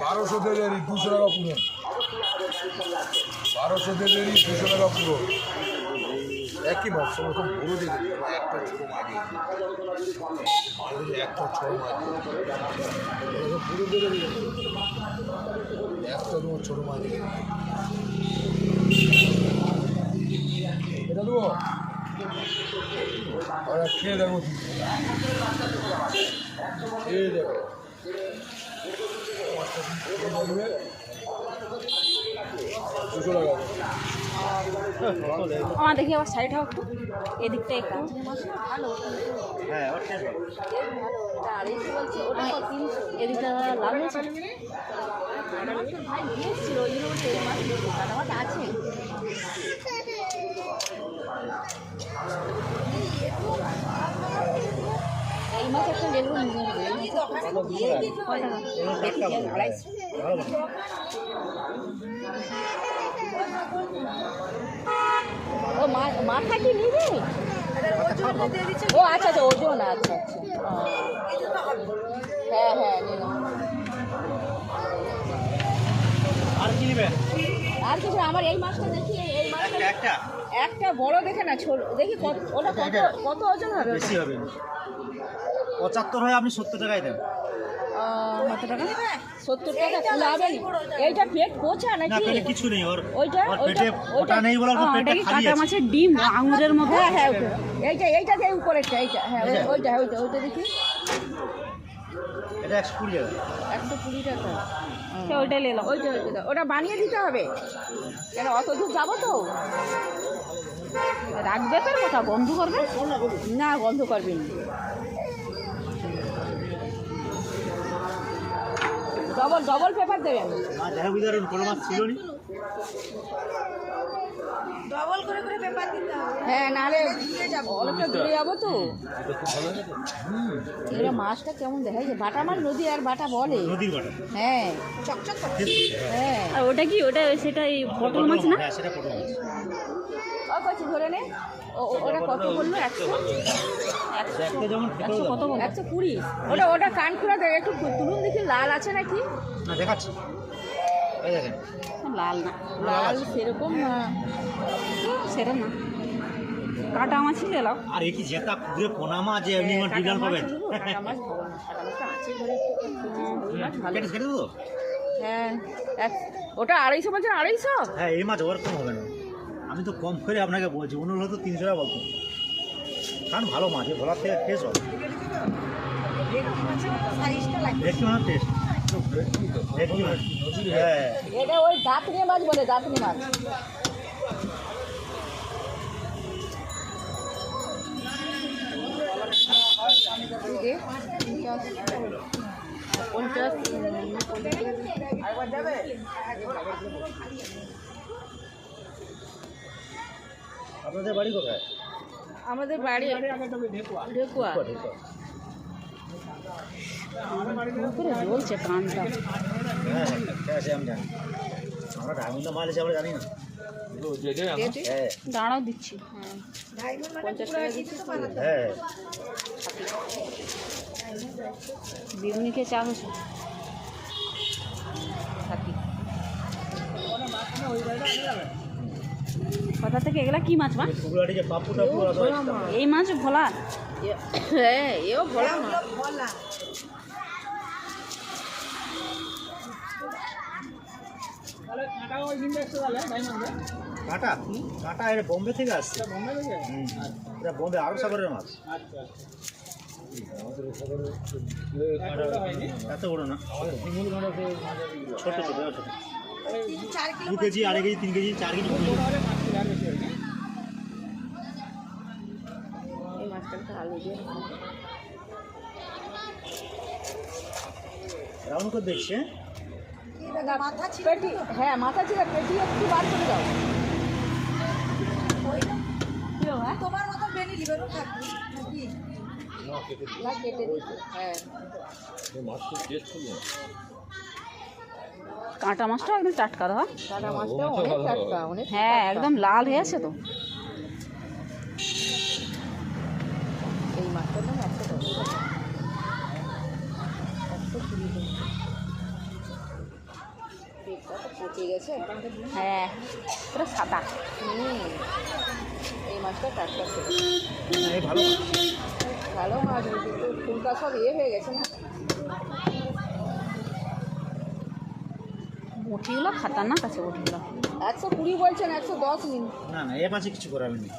বারোশো দেড়ি দুশো টাকা পুরো। বারোশো দেড়ি দুশো টাকা পুরো। একই মাছ সমস্ত বড় দেখি একটা একটা পুরো একটা তোমার ছোটো মাছ এটা দেবো? আর খেয়ে দেখো। খেয়ে দেখো। আমার দেখি আবার সাইড হোক। একটু। এদিকটা একটু ভালো হ্যাঁ এদিকটা হয়েছে। ভাই ওই জন্য মাছ আছে। এই মাছ একটা লেবু নিয়ে ও মা- মাথা কি নিবে ও আচ্ছা আচ্ছা ওজন আচ্ছা আচ্ছা। হ্যাঁ হ্যাঁ নিলাম। আর কি নেবেন আর কিছু আমার এই মাছটা দেখি একটা? একটা বড় দেখে না ছোট। দেখি কত ওটা কত কত ওজন হবে বেশি হবে। পঁচাত্তর হয় আপনি সত্তর টাকায় দেন। কত টাকা? সত্তর টাকা হবে এইটা পেট পোচা না নাকি? কিছু নেই ওর ওইটা ওইটা পেটে ওটা নেই বলার পর পেটে খালি আছে। মাছের ডিম আঙুরের মতো। হ্যাঁ হ্যাঁ এইটা এইটা দিয়ে উপরেরটা এইটা। হ্যাঁ ওইটা ওইটা ওইটা দেখি। এটা একশো কুড়ি টাকা। একশো কুড়ি টাকা। ওইটা নিলাম ওইটা ওইটা। ওটা বানিয়ে দিতে হবে। কেন অত দূর যাব তো? রাখবে তোর কথা বন্ধ করবে? না বন্ধ করবি না। ডবল ডবল পেপার দেবেন। দেখা বুঝতে পারবেন কোনো মাছ ছিল নি হ্যাঁ নাহলে অনেকটা দূরে যাব তো। এবার মাছটা কেমন দেখা যায় বাটা মাছ নদী আর বাটা বলে। নদীর বাটা। হ্যাঁ। হ্যাঁ। আর ওটা কি ওটা সেটা এই পটল মাছ না? হ্যাঁ সেটা পটল মাছ। ও কচি ধরে নে। ওটা কত বলল? একশো? একশো? একশো কত বলল? একশো কুড়ি। ওটা ওটা কান খুলে দেবে একটু তুলুন দেখি লাল আছে নাকি? না দেখাচ্ছি। লাল না। লাল। সেরকম না সেটা না। কাটা মাছই দিলাম আর এই কি জেতা পুকুরে পোনা মাছ যে এমনি আমার বিড়াল পাবেন? কাটা মাছ ভালো না কাটা মাছটা আছে ঘরে ওই মাছ ভালো। কেটে কেটে দেবো? হ্যাঁ ওটা আড়াইশো বলছেন আড়াইশো? হ্যাঁ এই মাছ ওরকম হবে না। আমি তো কম করে আপনাকে বলছি অন্য হলে তো তিনশো টাকা বলতো। কারণ ভালো মাছ ভোলার থেকে ফ্রেশ হবে মাছ টেস্ট মাছ হ্যাঁ এটা ওই দাঁতনি মাছ বলে দাঁতনি মাছ। পঞ্চাশ আপনাদের বাড়ি কোথায়? আমাদের বাড়ি ঢেকুয়া। ঢেকুয়া। জানি না। হ্যাঁ দাঁড়াও দিচ্ছি। হ্যাঁ। খেয়ে চা থাকি। কোথা থেকে এগুলা কি মাছ মা। এই মাছ ভোলা। হ্যাঁ এও না কাটা কাটা এটা বোম্বে থেকে আসছে। হুম। এটা বোম্বে আরও সাগরের মাছ। এত বড় না? ছোট ছোট ছোট। দু কেজি আড়াই কেজি তিন কেজি চার কেজি রাউন্ড করে দেখছে। পেটি হ্যাঁ মাথা ছিল পেটি একটু বার করে দাও। তোমার মতো বেনি লিভারও থাকবে নাকি? না কেটে দিচ্ছি হ্যাঁ। কাঁটা মাছটা একদম টাটকা দাও কাটা মাছটা অনেক টাটকা অনেক হ্যাঁ একদম লাল হয়ে আছে তো। মাছটার দাম একশো দশ একশো কুড়ি করে। পেটটা আছে? গেছে হ্যাঁ। পুরো সাদা। হুম। এই মাছটা টাটকা ছিল এই ভালো মাছ। ভালো মাছ কিন্তু ফুলকা সব ইয়ে হয়ে গেছে না? বটিগুলো খাতারনাক আছে উঠিগুলো একশো কুড়ি বলছেন একশো দশ মিনিট। না না এ মাছে কিছু করাবেন না